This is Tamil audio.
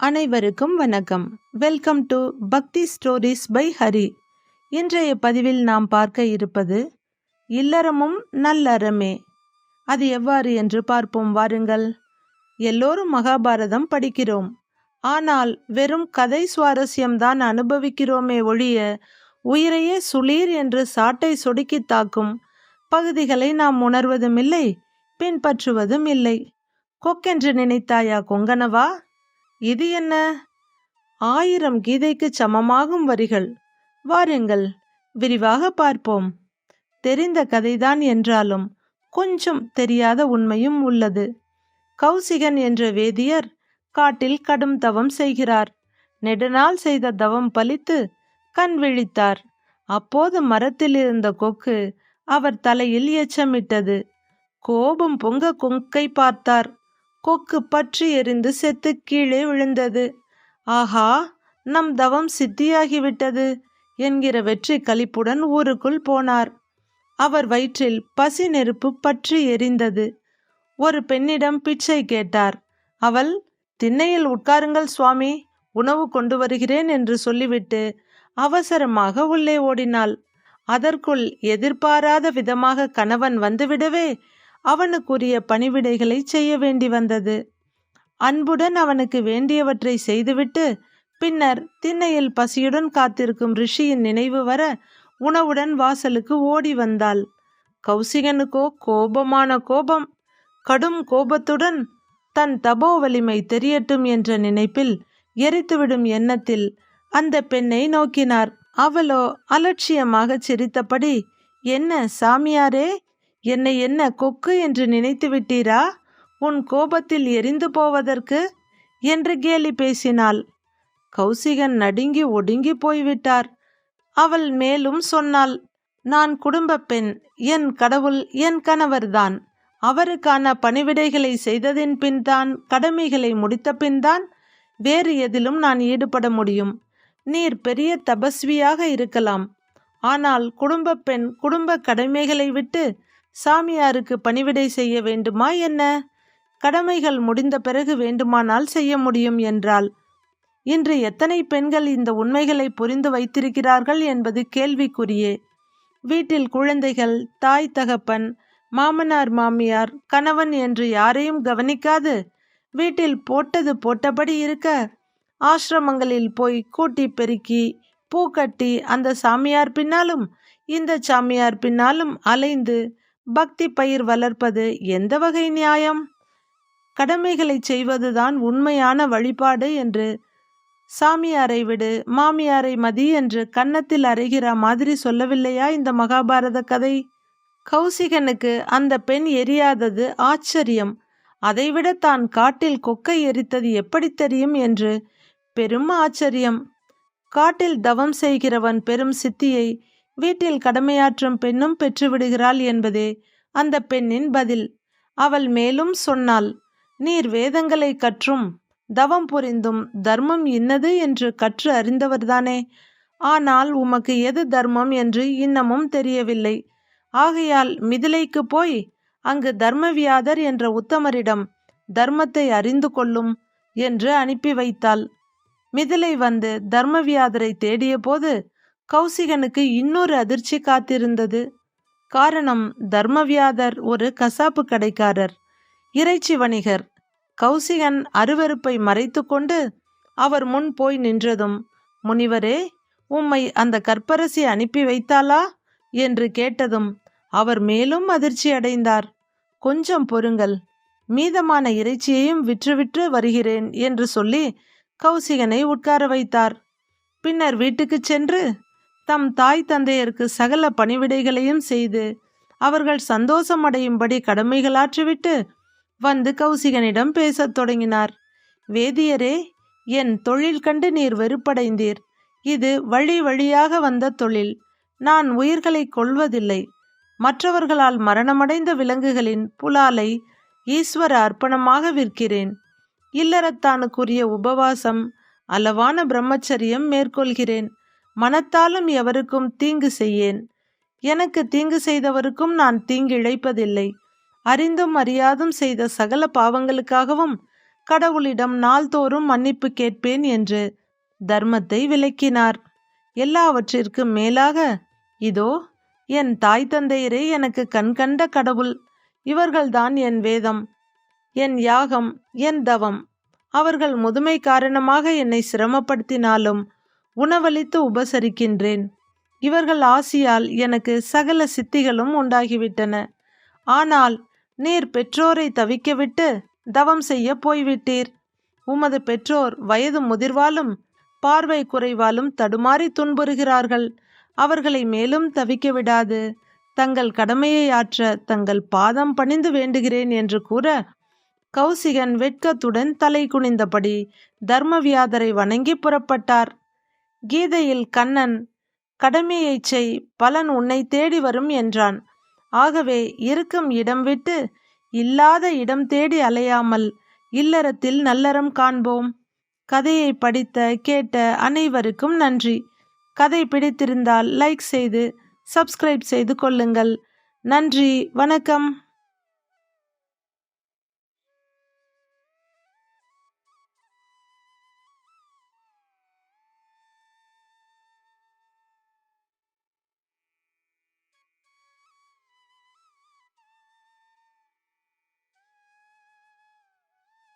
அனைவருக்கும் வணக்கம். Welcome to Bhakti stories by Hari இன்றைய பதிவில் நாம் பார்க்க இருப்பது இல்லறமும் நல்லறமே. அது எவ்வாறு என்று பார்ப்போம் வாருங்கள். எல்லோரும் மகாபாரதம் படிக்கிறோம். ஆனால் வெறும் கதை சுவாரஸ்யம்தான் அனுபவிக்கிறோமே ஒழிய உயிரையே சுளீர் என்று சாட்டை சொடுக்கி தாக்கும் பகுதிகளை நாம் உணர்வதும் இல்லை பின்பற்றுவதும் இல்லை கொக்கென்று நினைத்தாயா கொங்கனவா இது என்ன? ஆயிரம் கீதைக்கு சமமாகும் வரிகள். வாருங்கள் விரிவாக பார்ப்போம். தெரிந்த கதைதான் என்றாலும் கொஞ்சம் தெரியாத உண்மையும் உள்ளது. கௌசிகன் என்ற வேதியர் காட்டில் கடும் தவம் செய்கிறார். நெடுநாள் செய்த தவம் பலித்து கண் விழித்தார். அப்போது மரத்தில் இருந்த கொக்கு அவர் தலையில் எச்சமிட்டது கோபம் பொங்க கொங்கை பார்த்தார். கொக்கு பற்றி எரிந்து செத்து கீழே விழுந்தது. ஆஹா நம் தவம் சித்தியாகிவிட்டது என்கிற வெற்றி கழிப்புடன் ஊருக்குள் போனார். அவர் வயிற்றில் பசி நெருப்பு பற்றி எரிந்தது. ஒரு பெண்ணிடம் பிச்சை கேட்டார். அவள் திண்ணையில் உட்காருங்கள் சுவாமி உணவு கொண்டு வருகிறேன் என்று சொல்லிவிட்டு அவசரமாக உள்ளே ஓடினாள். அதற்குள் எதிர்பாராத விதமாக கணவன் வந்துவிடவே அவனுக்குரிய பணிவிடைகளை செய்ய வேண்டி வந்தது. அன்புடன் அவனுக்கு வேண்டியவற்றை செய்துவிட்டு பின்னர் திண்ணையில் பசியுடன் காத்திருக்கும் ரிஷியின் நினைவு வர உணவுடன் வாசலுக்கு ஓடி வந்தாள். கௌசிகனுக்கோ கோபமான கோபம் கடும் கோபத்துடன் தன் தபோ வலிமை தெரியட்டும் என்ற நினைப்பில் எரித்துவிடும் எண்ணத்தில் அந்த பெண்ணை நோக்கினார். அவளோ அலட்சியமாக சிரித்தபடி என்ன சாமியாரே என்னை என்ன கொக்கு என்று நினைத்து விட்டீரா? உன் கோபத்தில் எரிந்து போவதற்கு? என்று கேலி பேசினாள். கௌசிகன் நடுங்கி ஒடுங்கி போய்விட்டார். அவள் மேலும் சொன்னாள் நான் குடும்ப பெண் என் கடவுள் என் கணவர்தான். அவருக்கான பணிவிடைகளை செய்ததின் பின்தான் கடமைகளை முடித்த பின்தான் வேறு எதிலும் நான் ஈடுபட முடியும். நீர் பெரிய தபஸ்வியாக இருக்கலாம். ஆனால் குடும்ப பெண் குடும்ப கடமைகளை விட்டு சாமியாருக்கு பணிவிடை செய்ய வேண்டுமா என்ன? கடமைகள் முடிந்த பிறகு வேண்டுமானால் செய்ய முடியும் என்றால் இன்று எத்தனை பெண்கள் இந்த உண்மைகளை புரிந்து வைத்திருக்கிறார்கள் என்பது கேள்விக்குரியே வீட்டில் குழந்தைகள் தாய் தகப்பன் மாமனார் மாமியார் கணவன் என்று யாரையும் கவனிக்காது. வீட்டில் போட்டது போட்டபடி இருக்க. ஆசிரமங்களில் போய் கூட்டி பெருக்கி பூ கட்டி அந்த சாமியார் பின்னாலும் இந்த சாமியார் பின்னாலும் அலைந்து பக்தி பயிர் வளர்ப்பது எந்த வகை நியாயம்? கடமைகளை செய்வதுதான் உண்மையான வழிபாடு என்று சாமியாரை விடு மாமியாரை மதி என்று கன்னத்தில் அறைகிற மாதிரி சொல்லவில்லையா இந்த மகாபாரத கதை? கௌசிகனுக்கு அந்த பெண் எரியாதது ஆச்சரியம். அதைவிட தான் காட்டில் கொக்கை எரித்தது எப்படி தெரியும் என்று பெரும் ஆச்சரியம். காட்டில் தவம் செய்கிறவன் பெரும் சித்தியை வீட்டில் கடமையாற்றும் பெண்ணும் பெற்றுவிடுகிறாள் என்பதே அந்த பெண்ணின் பதில். அவள் மேலும் சொன்னாள் நீர் வேதங்களை கற்றும் தவம் புரிந்தும் தர்மம் இன்னது என்று கற்று அறிந்தவர்தானே? ஆனால் உமக்கு எது தர்மம் என்று இன்னமும் தெரியவில்லை. ஆகையால் மிதிலைக்கு போய் அங்கு தர்மவியாதர் என்ற உத்தமரிடம் தர்மத்தை அறிந்து கொள்ளும் என்று அனுப்பி வைத்தாள். மிதிலை வந்து தர்மவியாதரை தேடிய போது கௌசிகனுக்கு இன்னொரு அதிர்ச்சி காத்திருந்தது. காரணம் தர்மவியாதர் ஒரு கசாப்பு கடைக்காரர். இறைச்சி வணிகர் கௌசிகன் அருவருப்பை மறைத்து கொண்டு அவர் முன் போய் நின்றதும் முனிவரே உம்மை அந்த கற்பரசி அனுப்பி வைத்தாளா? என்று கேட்டதும் அவர் மேலும் அதிர்ச்சி அடைந்தார். கொஞ்சம் பொறுங்கள் மீதமான இறைச்சியையும் விற்றுவிற்று வருகிறேன் என்று சொல்லி கௌசிகனை உட்கார வைத்தார். பின்னர் வீட்டுக்குச் சென்று தம் தாய் தந்தையருக்கு சகல பணிவிடைகளையும் செய்து அவர்கள் சந்தோஷமடையும்படி கடமைகளாற்றிவிட்டு வந்து கௌசிகனிடம் பேசத் தொடங்கினார். வேதியரே என் தொழில் கண்டு நீர் வெறுப்படைந்தீர். இது வழி வழியாக வந்த தொழில். நான் உயிர்களை கொள்வதில்லை மற்றவர்களால் மரணமடைந்த விலங்குகளின் புலாலை ஈஸ்வர அர்ப்பணமாக விற்கிறேன். இல்லறத்தானுக்குரிய உபவாசம் அளவான பிரம்மச்சரியம் மேற்கொள்கிறேன். மனத்தாலும் எவருக்கும் தீங்கு செய்யேன். எனக்கு தீங்கு செய்தவருக்கும் நான் தீங்கு இழைப்பதில்லை அறிந்தும் அறியாதும் செய்த சகல பாவங்களுக்காகவும் கடவுளிடம் நாள்தோறும் மன்னிப்பு கேட்பேன் என்று தர்மத்தை விளக்கினார். எல்லாவற்றிற்கும் மேலாக இதோ என் தாய் தந்தையரே எனக்கு கண்கண்ட கடவுள். இவர்கள்தான் என் வேதம் என் யாகம் என் தவம். அவர்கள் முதுமை காரணமாக என்னை சிரமப்படுத்தினாலும் உணவளித்து உபசரிக்கின்றேன். இவர்கள் ஆசியால் எனக்கு சகல சித்திகளும் உண்டாகிவிட்டன. ஆனால் நீர் பெற்றோரை தவிக்கவிட்டு தவம் செய்ய போய்விட்டீர். உமது பெற்றோர் வயது முதிர்வாலும் பார்வை குறைவாலும் தடுமாறி துன்புறுகிறார்கள். அவர்களை மேலும் தவிக்க விடாது தங்கள் கடமையை ஆற்ற தங்கள் பாதம் பணிந்து வேண்டுகிறேன் என்று கூற கௌசிகன் வெட்கத்துடன் தலை குனிந்தபடி தர்மவியாதரை வணங்கி புறப்பட்டார். கீதையில் கண்ணன் கடமையைச் செய் பலன் உன்னை தேடி வரும் என்றான். ஆகவே இருக்கும் இடம் விட்டு இல்லாத இடம் தேடி அலையாமல் இல்லறத்தில் நல்லறம் காண்போம். கதையை படித்த கேட்ட அனைவருக்கும் நன்றி. கதை பிடித்திருந்தால் லைக் செய்து சப்ஸ்கிரைப் செய்து கொள்ளுங்கள். நன்றி வணக்கம்.